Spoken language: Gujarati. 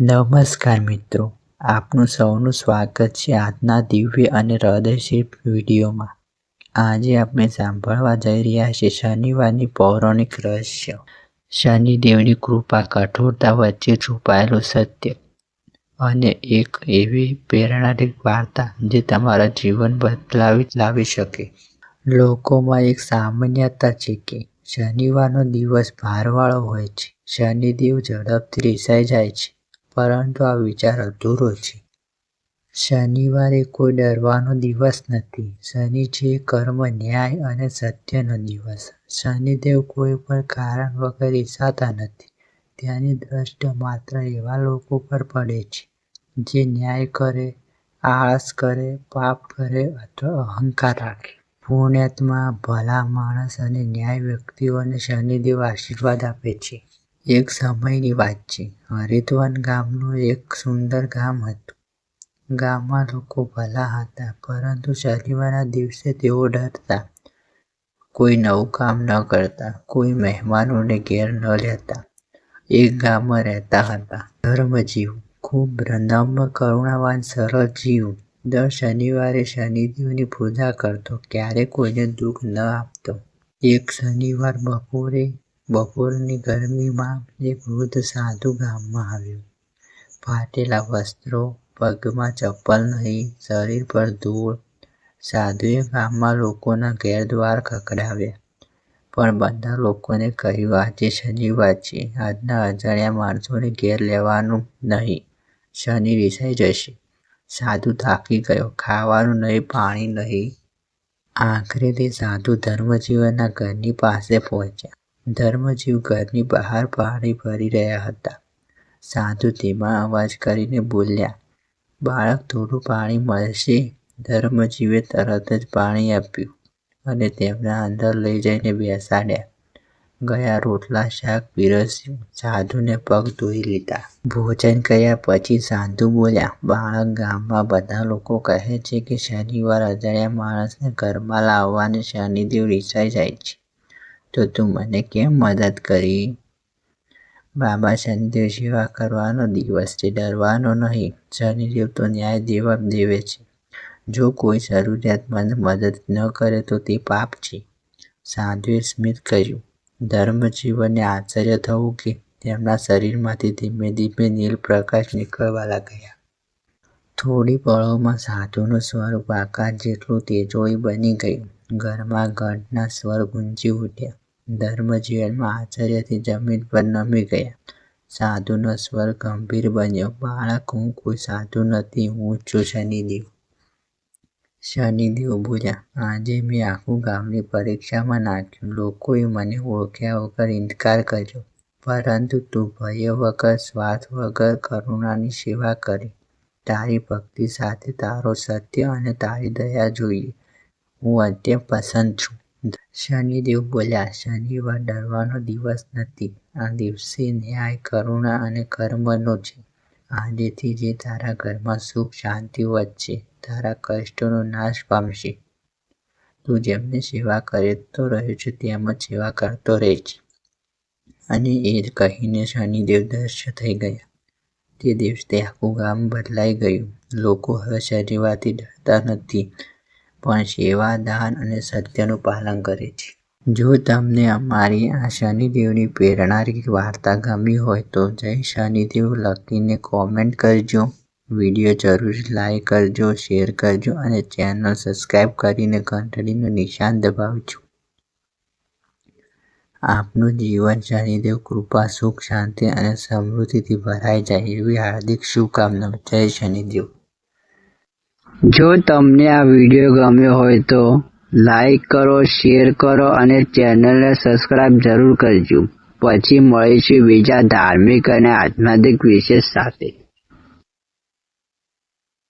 નમસ્કાર મિત્રો, આપનું સૌનું સ્વાગત છે આજના દિવ્ય અને હૃદયશિલ્પ વિડીયોમાં. આજે આપણે સાંભળવા જઈ રહ્યા છીએ શનિવારની પૌરાણિક રહસ્ય. શનિદેવની કૃપા કઠોરતા વચ્ચે છુપાયેલું સત્ય અને એક એવી પ્રેરણાદાયક વાર્તા જે તમારા જીવન બદલાવી લાવી શકે. લોકોમાં એક સામાન્યતા છે કે શનિવારનો દિવસ ભારવાળો હોય છે. શનિદેવ ઝડપથી રિસાઈ જાય છે. પરંતુ આ વિચાર અધૂરો છે. શનિવારે કોઈ ડરવાનો દિવસ નથી. શનિ છે કર્મ, ન્યાય અને સત્યનો દિવસ. શનિદેવ કોઈ પણ કારણ વગર ઈચ્છાતા નથી. ત્યાંની દ્રષ્ટિ માત્ર એવા લોકો પર પડે છે, જે ન્યાય કરે, આળસ કરે, પાપ કરે અથવા અહંકાર રાખે. પુણ્યાત્મા ભલા માણસ અને ન્યાય વ્યક્તિઓને શનિદેવ આશીર્વાદ આપે છે. એક સમયની વાત છે. હરિદ્વાર ગામનું એક સુંદર ગામ હતું. ગામમાં લોકો ભલા હતા, પરંતુ શનિવારના દિવસે તેઓ ડરતા. કોઈ નવું કામ ન કરતા, કોઈ મહેમાનોને ઘેર ન લેતા. એક ગામમાં રહેતા હતા. ધર્મજીવ ખૂબ નમ્ર, કરુણાવાન, સરળ જીવ. દર શનિવારે શનિદેવની પૂજા કરતો, ક્યારેય કોઈને દુઃખ ન આપતો. એક શનિવાર બપોરે બપોરની ગરમીમાં એક વૃદ્ધ સાધુ ગામમાં આવ્યું. ફાટેલા વસ્ત્રો, પગમાં ચપ્પલ નહીં, શરીર પર ધૂળ. સાધુએ ગામમાં લોકોના ઘેર દ્વાર ખકડાવ્યા પણ બધા લોકોને કહ્યું આજે શનિવાર છે આજના અજાણ્યા માણસોને ઘેર લેવાનું નહીં. શનિ રિસાઈ જશે સાધુ થાકી ગયો. ખાવાનું નહીં, પાણી નહીં. આખરે તે સાધુ ધર્મજીવનના ઘરની પાસે પહોંચ્યા. ધર્મજીવ ઘરની બહાર પાણી ભરી રહ્યા હતા. સાધુ ધીમા અવાજ કરીને બોલ્યા, બાળક, થોડું પાણી મળશે. ધર્મજીવે તરત જ પાણી આપ્યું અને તેમના અંદર લઈ જઈને બેસાડ્યા. ગયા રોટલા, શાક, પીરસ્યું, સાધુને પગ ધોઈ લીધા. ભોજન કર્યા પછી સાધુ બોલ્યા, બાળક, ગામમાં બધા લોકો કહે છે કે શનિવાર અજાણ્યા માણસને ઘરમાં લાવવાને શનિદેવ રિસાઈ જાય છે. તો તું મને કેમ મદદ કરી? બાબા સંદેવ સેવા કરવાનો દિવસ છે, ડરવાનો નહીં. શનિદેવ તો ન્યાય દેવા દેવે છે. જો કોઈ જરૂરિયાતમંદ મદદ ન કરે તો તે પાપ છે. સાધુએ સ્મિત કર્યું. ધર્મજીવનને આશ્ચર્ય થવું કે તેમના શરીરમાંથી ધીમે ધીમે નીલ પ્રકાશ નીકળવા લાગ્યા. થોડી પળોમાં સાધુનું સ્વરૂપ આકાશ જેટલું તેજોળી બની ગયું. ઘરમાં ઘંટના સ્વર ગુંજી ઉઠ્યા. ધર્મજીવનમાં આશ્ચર્યથી જમીન પર નમી ગયા. સાધુનો સ્વર ગંભીર બન્યો. બાળક, હું કોઈ સાધુ નથી, હું છું શનિદેવ. શનિદેવ બોલ્યા, આજે મેં આખું ગામની પરીક્ષામાં નાખ્યું. લોકોએ મને ઓળખ્યા વગર ઇનકાર કર્યો. પરંતુ તું ભય વગર, સ્વાર્થ વગર કરુણાની સેવા કરી. તારી ભક્તિ સાથે તારો સત્ય અને તારી દયા જોઈએ. હું અત્યંત પસંદ છું. શનિદેવ બોલ્યા, શનિવાર ડરવાનો દિવસ નથી. આ દિવસે ન્યાય, કરુણા અને કર્મનો છે. આજથી જે તારા ઘરમાં સુખ, શાંતિ વધશે, તારા કષ્ટોનો નાશ પામશે. તું જેમની સેવા કરતો રહ્યો છે તેમ જ સેવા કરતો રહેજે અને એ કહીને શનિદેવ દર્શ થઈ ગયા. તે દિવસે આખું ગામ બદલાઈ ગયું. લોકો હવે શનિવારથી ડરતા નથી. પણ સેવા, દાન અને સત્યનું પાલન કરે છે. જો તમને અમારી આ શનિદેવની પ્રેરણારી વાર્તા ગમી હોય તો જય શનિદેવ લખીને કોમેન્ટ કરજો. વીડિયો જરૂર લાઈક કરજો શેર કરજો અને ચેનલ સબસ્ક્રાઈબ કરીને ઘંટડીનું નિશાન દબાવજો. આપનું જીવન શનિદેવ કૃપા, સુખ, શાંતિ અને સમૃદ્ધિથી ભરાઈ જાય એવી હાર્દિક શુભકામનાઓ. જય શનિદેવ. જો તમને આ વીડિયો ગમ્યો હોય તો લાઈક કરો, શેર કરો અને ચેનલને સબસ્ક્રાઇબ જરૂર કરજો. પછી મળીશું બીજા ધાર્મિક અને આધ્યાત્મિક વિશેષ સાથે.